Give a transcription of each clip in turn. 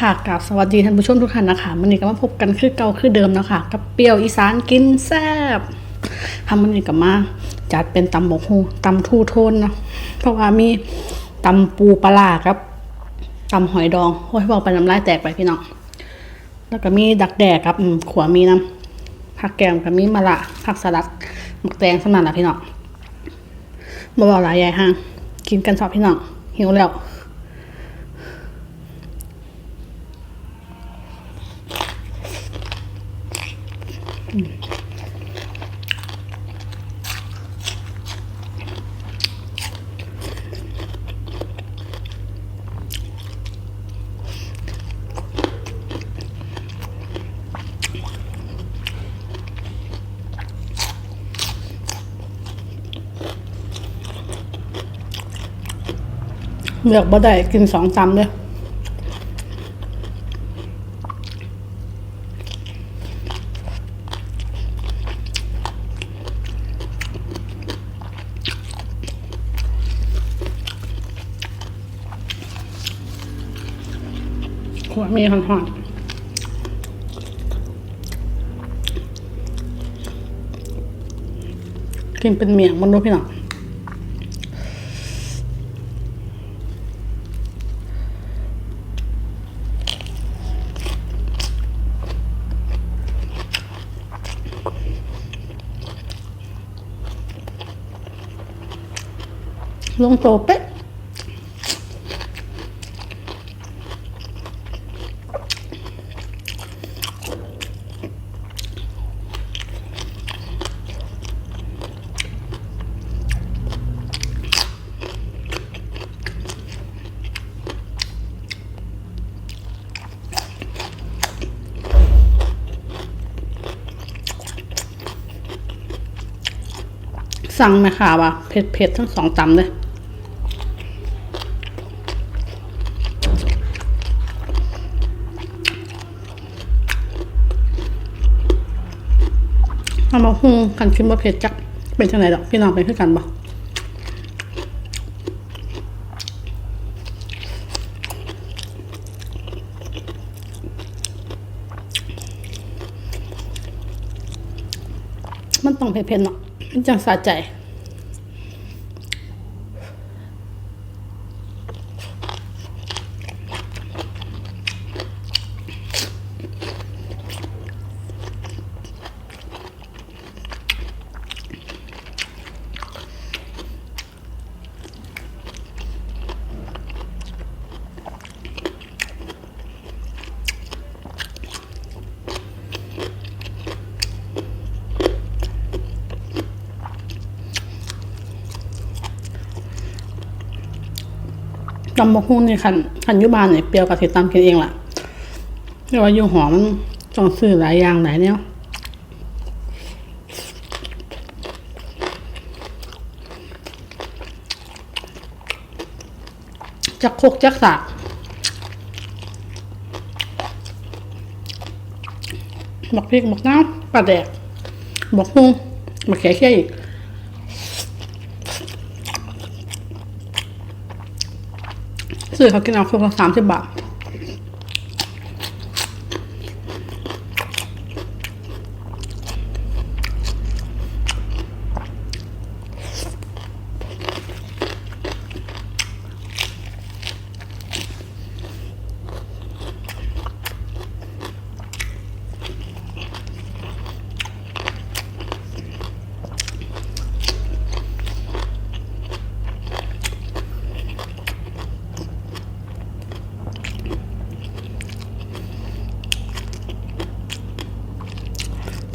ค่ะกราบสวัสดีท่านผู้ชมทุกท่านนะคะวันนี้ก็มาพบกันคือเก่าคือเดิมเนาะคะกับเปรี้ยวอีสานกินแซ่บทำวันนี้ก็มาจัดเป็นตำบกฮูตำทูโทนเนาะเพราะว่ามีตำปูปลาครับตำหอยดองโอ้ยบอกไปน้ำลายแตกไปพี่น้องแล้วก็มีดักแดกครับขวามีน้ำผักแกงกับมีมะระผักสลัดหมักแตงสนันละพี่น้องบอกหลายใหญ่ห้างกินกันสอบพี่น้องหิวแล้ว เลือกบ่ได้กินสองจำเลยขวดมีหอนๆกินเป็นเมียงมันดูพี่น้อง ลงโตเป๊ะสั่งไหมค่ะว่าเผ็ดเผ็ดๆทั้งสองตำเลย เอามาหุงกันชิมว่าเผ็ดจัก เป็นจังไหนดอก พี่น้องเป็นคือกันบ่มันต้องเผ็ดๆเนาะมันจังสะใจ ตำบกหุ่งนี่คันคันยุบานเนี่ยเปรี้ยวกับสิตำกินเองล่ะแต่ว่าอยู่หอมันต้องซื้อหลายอย่างหลายแนวจักโคกจักสากบักพริกบักน้ำปลาแดกบักฮุงบักแขเขี้ยอีก ซื้อเขากินเอาคนละสามสิบบาท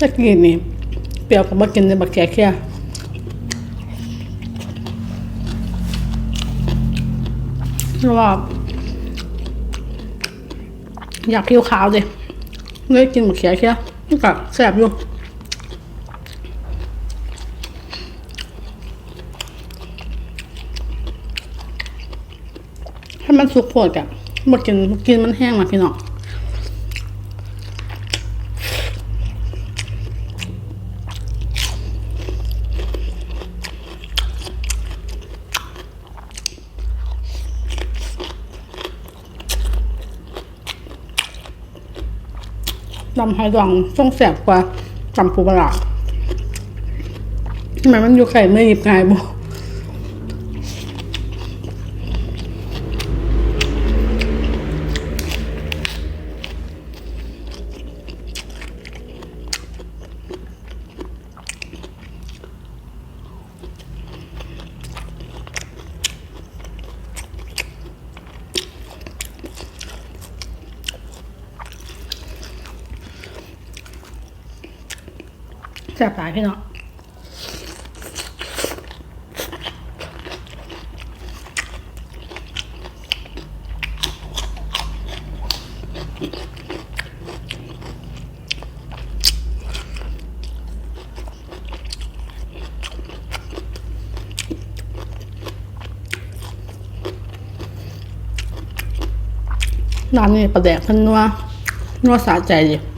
จะกินนี่เปรี้ยวกับมากินในบักแกแค่เพราะว่าอยากผิวขาวเลยเลยกินบักแกแค่มันก็แซ่บอยู่ให้มันสุกโพดกับมากินกินมันแห้งมาพี่น้อง ตำไฮดองต้องแสบกว่าตำปูปลาร้าทำไมมันอยู่ไข่ไม่หยิบง่ายบ่ แซ่บหลายพี่เนาะร้านนี้ประแดกเพันนัวนัวสะใจดิ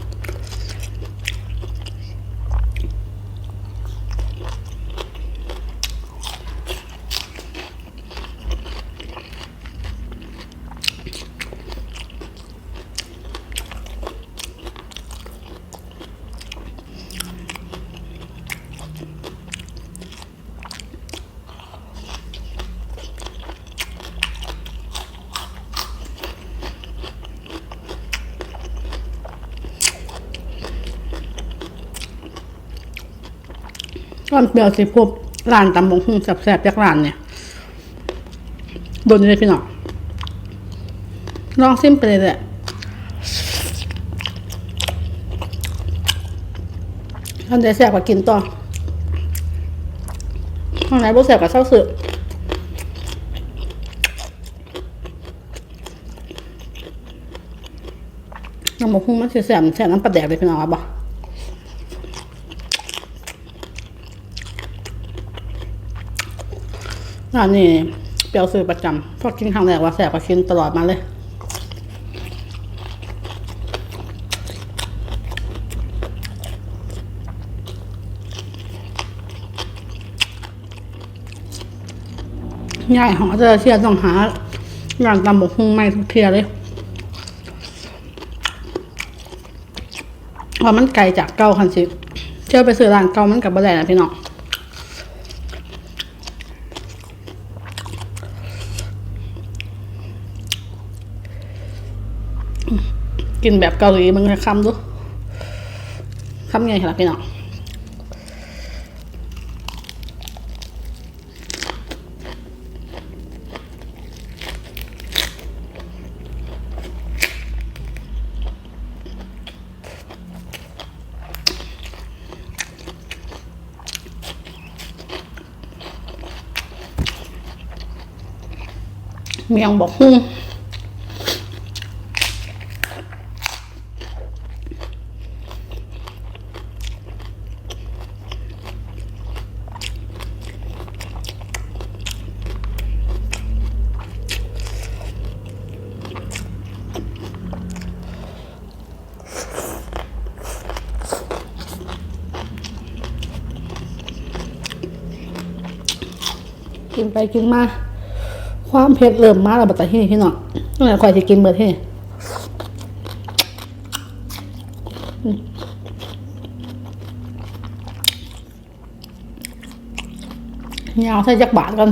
ก่อนเปรี้ยวสิพบร้านตำบงหุ่งแซ่บๆจากร้านเนี่ยโดนเลยพี่น้องลองซิมไปเลยแหละท่านใดแซ่บก็กินต่อข้างไหนบ่แซ่บก็เศร้าสึกน้ำบงหุ่งมันสิแซ่บแซ่บน้ำปลาแดกเลยพี่น้องครับ ร้านนี้เปรียวซื้อประจำพอกินครั้งแรกว่าแสบก็กินตลอดมาเลยยายของอจารย์เชียต้องหาร้านตำบกฮุงใหม่ทุกเทียเลยเพรามันไกลจากเก่าคันสิเชื่อไปซื้อร้านเก่ามันกับบะแดนะพี่น้อง กินแบบเกาหลีมึงจะคำดูคำไงครับพี่น้องเมียงบอกหุ้ง กินไปกินมา ความเผ็ดเริ่มมาแล้วบัตรที่นี่พี่น้องตั้งแต่คอยจะกินเบิดที่ยาวใส่จักบาทกัน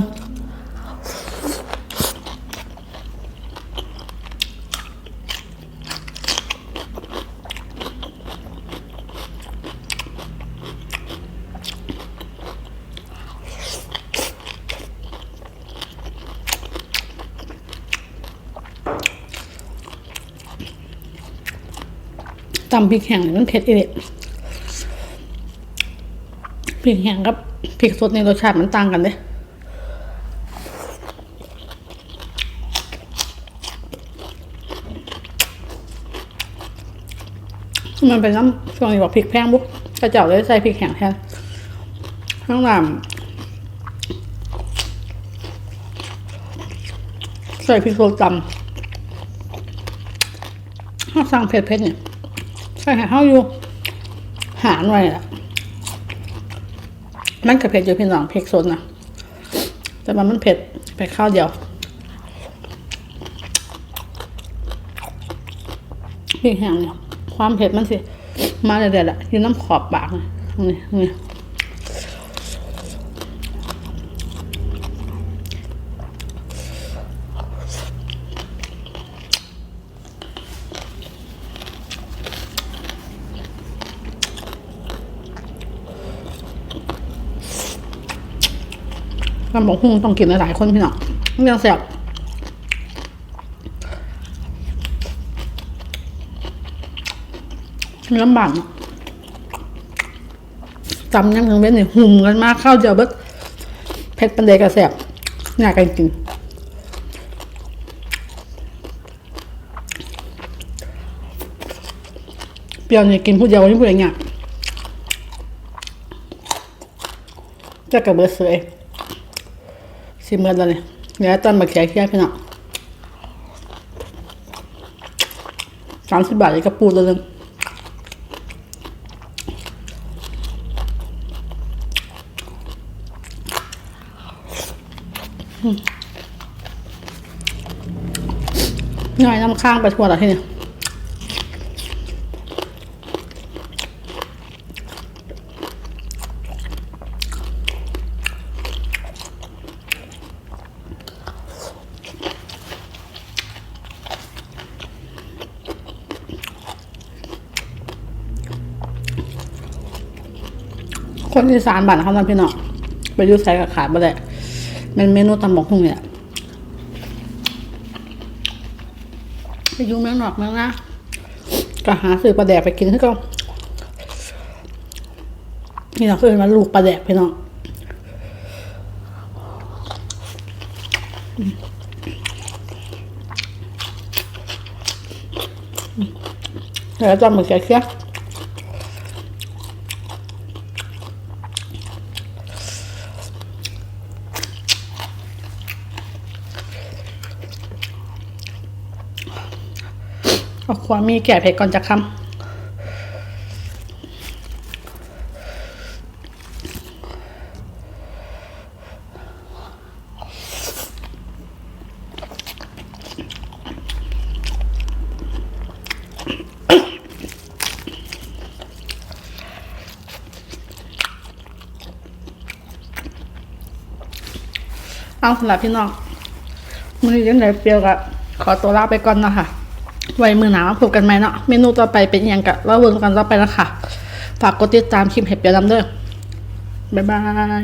ตำพริกแห้งเนี่ยมันเผ็ดอีเด็ดพริกแห้งกับพริกสดในรสชาติมันต่างกันเด้มันเป็นน้ำช่วงนี้บอกพริกแพงบุ๊กกระเจ้าเลยใส่พริกแห้งแทนข้างหลังใส่พริกสดจำถ้าสั่งเผ็ดๆเนี่ย ใช่ค่ะเขาอยู่ หารไว้อะมันกับเผ็ดอยู่พี่น้องเผ็ดสดนะแต่มันมันเผ็ดเผ็ดข้าวเดียวพริกแห้งเนี่ยความเผ็ดมันสิ มาเด็ดๆแหละอยู่น้ำขอบปากเลยนี่ นี่ลำบอกหุ่งต้องกินหลายๆคนพี่น้องมันยังแสบมันลำบากจำยังถึงเว้นเนี่ยหุ่มกันมากข้าวเดียวเบิดเผ็ดปันเดกระแสบอยากกันกินเปรี้ยวเนี่ยกินผู้เดียวนี่ผู้ใดเนี่ยจะกับเบิดเสย สิเมื่อแล้วเนี่ยเดี๋ยวตอนมาแขกเคี่ยพี่น้องสามสิบบาทเลยกระปูตัวหนึงง่ายน้ำข้างไปทั่วแล้วที่นี่ คนอีสานบ้านเขาทำพี่น้องไปอยูใส่กับขาดบ่ได้เป็นเมนูตำบอกหุ่งเนี่ยไปยุ่เมืองนอกเมืองนะก็หาซื้อปลาแดกไปกินที่ก็นี่เราเคยมาลูกปลาแดกไปน้องเดี๋ยวจำมือแกเคี้ยว เอาความมีแก่เผ็ดก่อนจะคำเอาสำหรับพี่น้องมือนี้ยังไงเปรียวกับขอตัวลาไปก่อนนะคะ ไว้มือหนามาพบกันไหมเนาะเมนูต่อไปเป็นอย่างกับเราเวิร์กันต่อไปแล้วค่ะฝากกดติดตามคลิปเห็บเดียวดำเด้อบ๊ายบาย